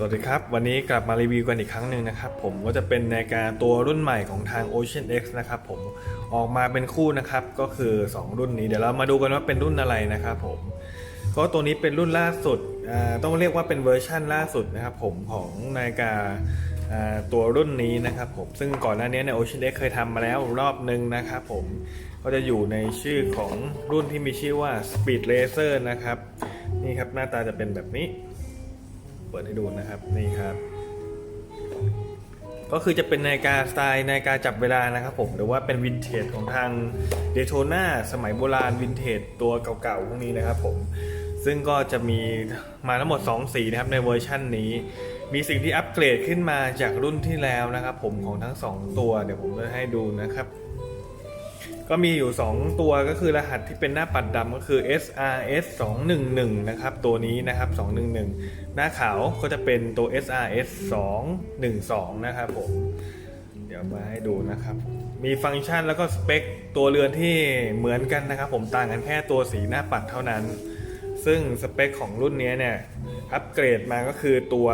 สวัสดีครับ วันนี้กลับมารีวิวกันอีกครั้งหนึ่งนะครับ ผมก็จะเป็นนาฬิกาตัวรุ่นใหม่ของทาง Ocean X นะครับผมออกมาเป็นคู่นะครับ ก็คือ 2 รุ่นนี้เดี๋ยวเรามาดูกันว่าเป็นรุ่นอะไรนะครับผมก็ตัวนี้เป็นรุ่นล่าสุดต้องเรียกว่าเป็นเวอร์ชั่นล่าสุดนะครับผมของนาฬิกาอ่าตัวรุ่นนี้นะครับผมซึ่งก่อนหน้านี้เนี่ย Ocean X เคยทำมาแล้วรอบนึงนะครับผมก็จะอยู่ในชื่อของรุ่นที่มีชื่อว่า Speed Racer นะครับนี่ครับหน้าตาจะเป็นแบบนี้ เปิดให้ดูนะครับนี่ครับ ก็คือจะเป็นนาฬิกาสไตล์นาฬิกาจับเวลานะครับผมหรือว่าเป็นวินเทจของทางเดโ o นาสมัยโบราณวินเทจตัวเก่าๆพวกนี้นะครับผมซึ่งก็จะมีมาทั้งหมด 2 สีนะครับในเวอร์ชั่นนี้ มีสิ่งที่อัปเกรดขึ้นมาจากรุ่นที่แล้วนะครับผมของทั้ง 2 ตัวเดี๋ยวผมจะให้ดูนะครับ ก็มีอยู่ 2 ตัวก็คือรหัสที่เป็นหน้าปัดดำก็คือ SRS 211นะครับตัวนี้นะครับ 211 หน้าขาวก็จะเป็นตัว SRS 212นะครับผมเดี๋ยวมาให้ดูนะครับ มีฟังก์ชันแล้วก็สเปคตัวเรือนที่เหมือนกันนะครับผมต่างกันแค่ตัวสีหน้าปัดเท่านั้น ซึ่งสเปคของรุ่นนี้เนี่ยอัปเกรดมาก็คือตัว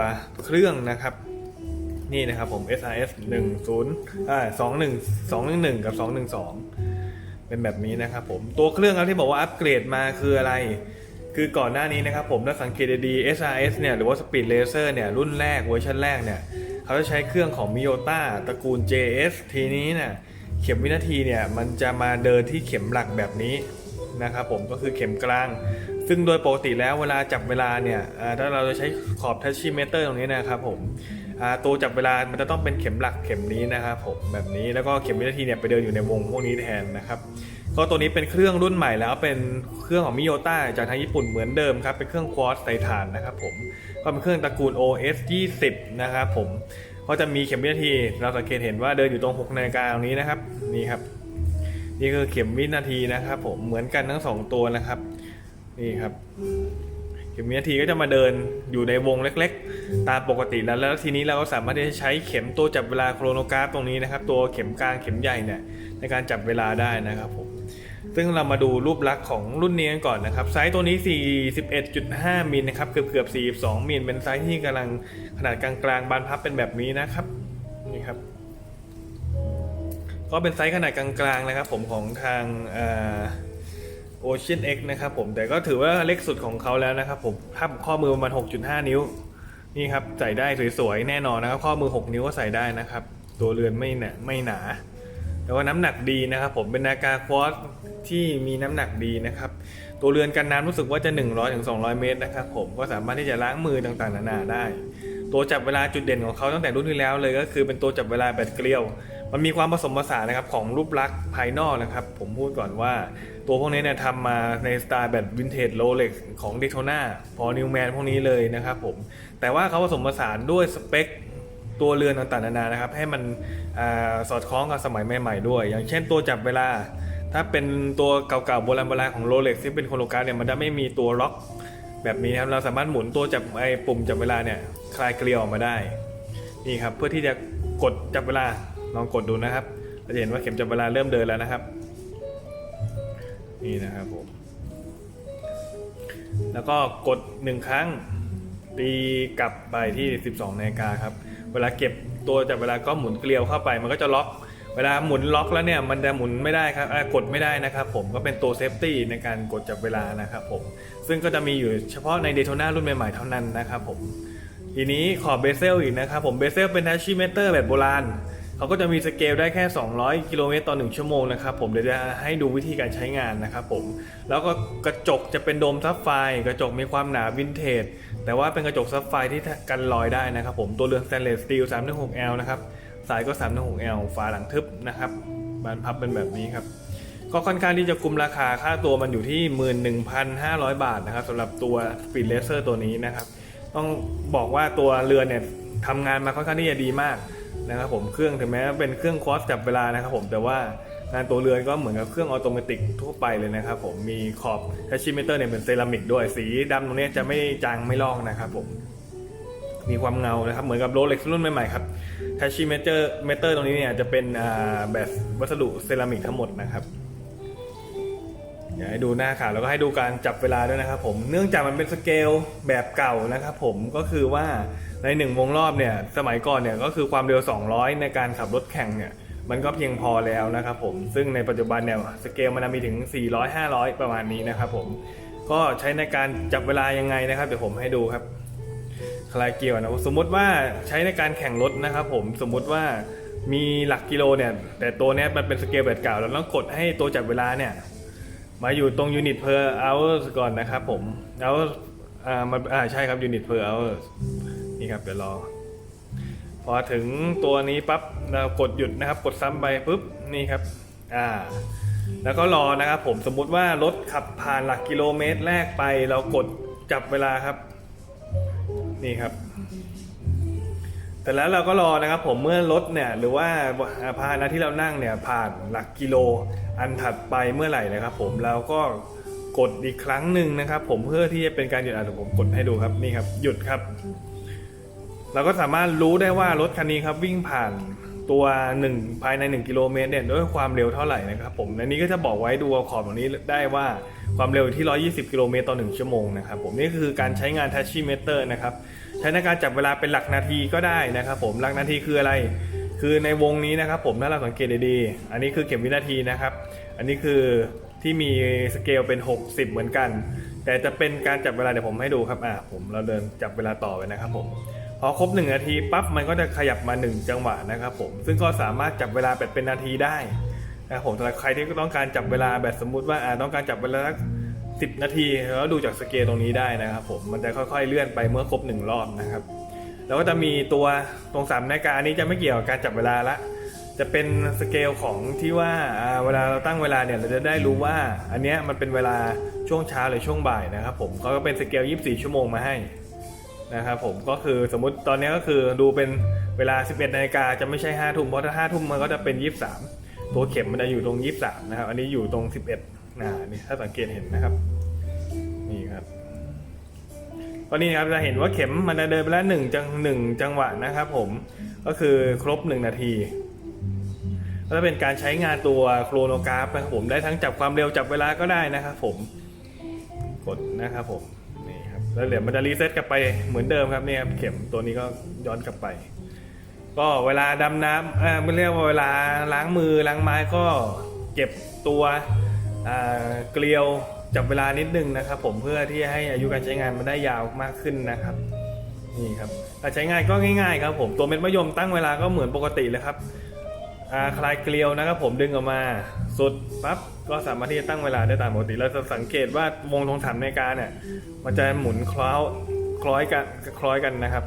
เครื่องนะครับนี่นะครับผม SRS 10อ่า21 211 กับ 212 เป็นแบบนี้นะครับผมตัวเครื่องครับที่บอกว่าอัปเกรดมาคืออะไร คือก่อนหน้านี้นะครับผมถ้าสังเกตดีๆ SRS เนี่ยหรือว่า Speed Racer เนี่ยรุ่นแรกเวอร์ชันแรกเนี่ยเขาจะใช้เครื่องของ Miyota ตระกูล JS ทีนี้เนี่ยเข็มวินาทีเนี่ยมันจะมาเดินที่เข็มหลักแบบนี้นะครับผมก็คือเข็มกลาง ซึ่งโดยปกติแล้วเวลาจับเวลาเนี่ยถ้าเราจะใช้ขอบทัชชี่เมเตอร์ตรงนี้นะครับผม ตัวจับเวลา มันจะต้องเป็นเข็มหลักเข็มนี้นะครับผมแบบนี้แล้วก็เข็มวินาทีเนี่ยไปเดินอยู่ในวงพวกนี้แทนนะครับก็ตัวนี้เป็นเครื่องรุ่นใหม่แล้วเป็นเครื่องของมิโยต้าจากทางญี่ปุ่นเหมือนเดิมครับเป็นเครื่องควอตไททานนะครับผมก็เป็นเครื่องตระกูล OS 20 นะครับผมก็จะมีเข็มวินาที เราสังเกตเห็นว่าเดินอยู่ตรง6นาฬิกาตรงนี้นะครับนี่ครับ นี่คือเข็มวินาทีนะครับผมเหมือนกันทั้งสองตัวนะครับนี่ครับ เข็มวินาทีก็จะมาเดินอยู่ในวงเล็กๆ ตามปกติแล้วแล้วทีนี้เราก็สามารถที่จะใช้เข็มตัวจับเวลาโครโนกราฟตรงนี้นะครับ ตัวเข็มกลางเข็มใหญ่เนี่ยในการจับเวลาได้นะครับผมซึ่งเรามาดูรูปลักษณ์ของรุ่นนี้กันก่อนนะครับ ไซส์ตัวนี้ 41.5 มิลนะครับ เกือบเกือบๆ42 มิล เป็นไซส์ที่กำลังขนาดกลางๆ บานพับเป็นแบบนี้นะครับ นี่ครับ ก็เป็นไซส์ขนาดกลางๆนะครับผมของทางออ Ocean X นะครับผมแต่ก็ถือว่าเล็กสุดของเขาแล้วนะครับผมถ้าข้อมือประมาณ 6.5 นิ้ว นี่ครับใส่ได้สวยๆแน่นอนนะครับ ข้อมือ 6 นิ้วก็ใส่ได้นะครับ ตัวเรือนไม่หนาไม่หนา แต่ว่าน้ำหนักดีนะครับ ผมเป็นนาฬิกาควอตที่มีน้ำหนักดีนะครับ ตัวเรือนกันน้ำรู้สึกว่าจะ 100-200ถึง200 เมตรนะครับผมก็สามารถที่จะล้างมือต่างๆนานาได้ ตัวจับเวลาจุดเด่นของเขาตั้งแต่รุ่นที่แล้วเลยก็คือเป็นตัวจับเวลาแบบเกลียว มันมีความผสมผสานนะครับของรูปลักษณ์ภายนอกนะครับ ผมพูดก่อนว่า ตัวพวกนี้เนี่ยทำมาในสไตล์แบบวินเทจโรเล็กของ d ด y t o n a พอนิวแมนพวกนี้เลยนะครับผม แต่ว่าเขาผสมผสานด้วยสเปคตัวเรือนต่างๆนานานะครับ ให้มันอสอดคล้องกับสมัยใหม่ๆด้วย อย่างเช่นตัวจับเวลา ถ้าเป็นตัวเก่าๆโบราณโบราณของโรเล็กที่เป็นโคโลกราฟเนี่ยมันจะไม่มีตัวล็อกแบบนี้นะครับเราสามารถหมุนตัวจับไอ้ปุ่มจับเวลาเนี่ยคลายเกลียวออกมาได้นี่ครับเพื่อที่จะกดจับเวลาลองกดดูนะครับเราจะเห็นว่าเข็มจับเวลาเริ่มเดินแล้วนะครับ นี่นะครับผม แล้วก็กดหนึ่งครั้งตีกลับไปที่ 12นาฬิกาครับ เวลาเก็บตัวจับเวลาก็หมุนเกลียวเข้าไป มันก็จะล็อก เวลาหมุนล็อกแล้วเนี่ยมันจะหมุนไม่ได้ครับอ่ากดไม่ได้นะครับผมก็เป็นตัวเซฟตี้ในการกดจับเวลานะครับผม ซึ่งก็จะมีอยู่เฉพาะในเดโ o นารุ่นใหม่ๆเท่านั้นนะครับผมทีนี้ขอบเบเซลอีกนะครับผมเบเซลเป็นแทชชี่เมเตอร์แบบโบราณ เขาก็จะมีสเกลได้แค่ 200 กิโลเมตรต่อ 1 ชั่วโมงนะครับผมเดี๋ยวจะให้ดูวิธีการใช้งานนะครับผม แล้วก็กระจกจะเป็นโดมซับไฟ กระจกมีความหนาวินเทจ แต่ว่าเป็นกระจกซับไฟที่กันรอยได้นะครับผมตัวเรือนสแตนเลสสตีล 316L นะครับสายก็ 316L ฝาหลังทึบนะครับบานพับเป็นแบบนี้ครับก็ค่อนข้างที่จะคุมราคาค่าตัวมันอยู่ที่ 11,500 บาทนะครับสำหรับตัว Speed Racer ตัวนี้นะครับ ต้องบอกว่าตัวเรือนเนี่ยทำงานมาค่อนข้างที่จะดีมาก นะครับผมเครื่องถึงแม้เป็นเครื่องคอสจับเวลานะครับผมแต่ว่างานตัวเรือนก็เหมือนกับเครื่องออโตเมติกทั่วไปเลยนะครับผมมีขอบทัชชิเมเตอร์เนี่ยเป็นเซรามิกด้วยสีดำตรงนี้จะไม่จางไม่ลอกนะครับผมมีความเงานะครับเหมือนกับโรเล็กรุ่นใหม่ๆครับทัชชิเมเตอร์เมเตอร์ตรงนี้เนี่ยจะเป็นแบบวัสดุเซรามิกทั้งหมดนะครับอยากให้ดูหน้าข่าวแล้วก็ให้ดูการจับเวลาด้วยนะครับผมเนื่องจากมันเป็นสเกลแบบเก่านะครับผมก็คือว่า ในหนึ่งวงรอบเนี่ยสมัยก่อนเนี่ยก็คือความเร็ว 200 ในการขับรถแข่งเนี่ยมันก็เพียงพอแล้วนะครับผมซึ่งในปัจจุบันเนี่ยสเกลมันมีถึง 400 500 ประมาณนี้นะครับผมก็ใช้ในการจับเวลายังไงนะครับเดี๋ยวผมให้ดูครับคลายเกียร์นะสมมติว่าใช้ในการแข่งรถนะครับผมสมมติว่ามีหลักกิโลเนี่ยแต่ตัวเนี้ยมันเป็นสเกลแบบเก่าเราต้องกดให้ตัวจับเวลาเนี่ยมาอยู่ตรงยูนิต per hour ก่อนนะครับผม hour อ่ามันอ่าใช่ครับยูนิต per hour นี่ครับเดี๋ยวรอ พอถึงตัวนี้ปั๊บเรากดหยุดนะครับ กดซ้ำไปปุ๊บนี่ครับ อ่า แล้วก็รอนะครับ ผมสมมุติว่ารถขับผ่านหลักกิโลเมตรแรกไป เรากดจับเวลาครับ นี่ครับแต่แล้วเราก็รอนะครับผมเมื่อรถเนี่ยหรือว่าพาหนะที่เรานั่งเนี่ยผ่านหลักกิโลอันถัดไปเมื่อไหร่นะครับผมเราก็กดอีกครั้งหนึ่งนะครับผมเพื่อที่จะเป็นการหยุดอะเดี๋ยวผมกดให้ดูครับนี่ครับหยุดครับ เราก็สามารถรู้ได้ว่ารถคันนี้ครับวิ่งผ่านตัว1ภายใน 1 กิโลเมตรเนี่ยด้วยความเร็วเท่าไหร่นะครับผมในนี้ก็จะบอกไว้ดูขอบตรงนี้ได้ว่าความเร็วที่ 120 กิโลเมตรต่อ 1 ชั่วโมงนะครับผมนี่คือการใช้งาน Tachimeter นะครับใช้ในการจับเวลาเป็นหลักนาทีก็ได้นะครับผมหลักนาทีคืออะไร คือในวงนี้นะครับผมถ้าเราสังเกตดีๆอันนี้คือเข็มวินาทีนะครับ อันนี้คือที่มีสเกลเป็น 60 เหมือนกัน แต่จะเป็นการจับเวลาเดี๋ยวผมให้ดูครับอ่าผมเราเดินจับเวลาต่อไปนะครับผม อครบ 1 นาทีปั๊บมันก็จะขยับมา 1 จังหวะนะครับผมซึ่งก็สามารถจับเวลาแบบเป็นนาทีได้นะครับผมสำหรับใครที่ต้องการจับเวลาแบบสมมุติว่าต้องการจับเวลาสักสินาทีแล้วดูจากสเกลตรงนี้ได้นะครับผมมันจะค่อยๆเลื่อนไปเมื่อครบ 1 รอบนะครับแล้วก็จะมีตัวตรงสามนาฬิกาอันนี้จะไม่เกี่ยวกับการจับเวลาละจะเป็นสเกลของที่ว่าเวลาเราตั้งเวลาเนี่ยเราจะได้รู้ว่าอันเนี้ยมันเป็นเวลาช่วงเช้าหรือช่วงบ่ายนะครับผมเขาก็เป็นสเกล 24 ชั่วโมงมาให้ นะครับผมก็คือสมมุติตอนนี้ก็คือดูเป็นเวลา 11นาฬิกาจะไม่ใช่5ทุ่มเพราะถ้า5ทุ่มมันก็จะเป็น 23 ตัวเข็มมันจะอยู่ตรง 23 นะครับ อันนี้อยู่ตรง 11นะนี่ถ้าสังเกตเห็นนะครับ นี่ครับก็นี่ครับจะเห็นว่าเข็มมันจะเดินไปแล้วหนึ่งจังหนึ่งจังหวะนะครับผมก็คือครบ 1 นาทีก็จะเป็นการใช้งานตัวโครโนกราฟนะครับผมได้ทั้งจับความเร็วจับเวลาก็ได้นะครับผมกดนะครับผม แล้วเดี๋ยวมันจะรีเซ็ตกลับไปเหมือนเดิมครับเนี่ยครับเข็มตัวนี้ก็ย้อนกลับไป ก็เวลาดำน้ำอ่อไม่เรียกว่าเวลาล้างมือล้างไม้ก็เก็บตัวอ่าเกลียวจับเวลานิดนึงนะครับ ผมเพื่อที่ให้อายุการใช้งานมันได้ยาวมากขึ้นนะครับนี่ครับการใช้งานก็ง่ายๆครับผมตัวเม็ดมะยมตั้งเวลาก็เหมือนปกติเลยครับคลายเกลียวนะครับผมดึงออกมา สุดปั๊บก็สามารถที่จะตั้งเวลาได้ตามปกติเราจะสังเกตว่าวงทงสามนาฬิกาเนี่ยมันจะหมุนคล้าคล้อยกันคล้อยกันนะครับ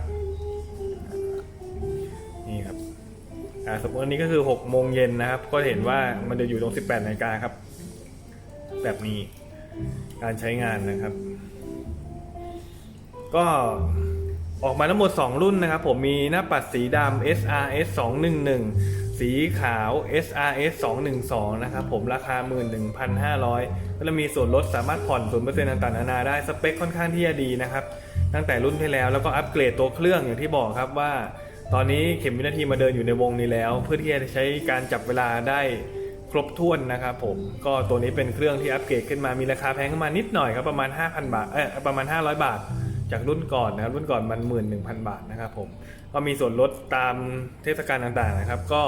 นี่ครับอ่าสมมติอันนี้ก็คือ6โมงเย็นนะครับ ก็เห็นว่ามันจะอยู่ตรง 18นาฬิกาครับ แบบนี้การใช้งานนะครับ ก็ออกมาทั้งหมด 2 รุ่นนะครับ ผมมีหน้าปัดสีดำ SRS 211 สีขาว SRS 212 นะครับผมราคา 11,500 ก็จะมีส่วนลดสามารถผ่อน0%ต่างๆนานาได้ สเปคค่อนข้างที่จะดีนะครับ ตั้งแต่รุ่นที่แล้วแล้วก็อัปเกรดตัวเครื่องอย่างที่บอกครับว่า ตอนนี้เข็มวินาทีมาเดินอยู่ในวงนี้แล้ว เพื่อที่จะใช้การจับเวลาได้ครบถ้วนนะครับผมก็ตัวนี้เป็นเครื่องที่อัปเกรดขึ้นมามีราคาแพงขึ้นมานิดหน่อยครับประมาณ 5,000 บาทเออประมาณ 500 บาท จากรุ่นก่อนนะครับรุ่นก่อนมัน 11,000 บาทนะครับผมก็มีส่วนลดตามเทศกาลต่างๆนะครับ ก็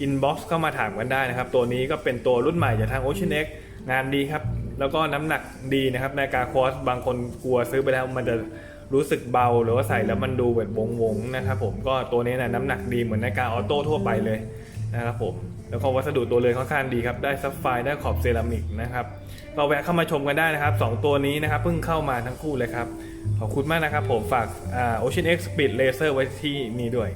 อินบ็อกซ์เข้ามาถามกันได้นะครับ ตัวนี้ก็เป็นตัวรุ่นใหม่จากทาง Ocean X งานดีครับ แล้วก็น้ำหนักดีนะครับนาฬิกาคอสบางคนกลัวซื้อไปแล้วมันจะรู้สึกเบาหรือว่าใส่แล้วมันดูแบบวงๆนะครับผมก็ตัวนี้นะน้ำหนักดีเหมือนนาฬิกาออโต้ทั่วไปเลยนะครับผมแล้วก็วัสดุตัวเรือนค่อนข้างดีครับ ได้ซับไฟร์ได้ขอบเซรามิกนะครับ ก็แวะเข้ามาชมกันได้นะครับสองตัวนี้นะครับเพิ่งเข้ามาทั้งคู่เลยครับ ขอบคุณมากนะครับผมฝากโอเชียนเอ็กซ์ปิดเลเซอร์ไว้ที่นี่ด้วย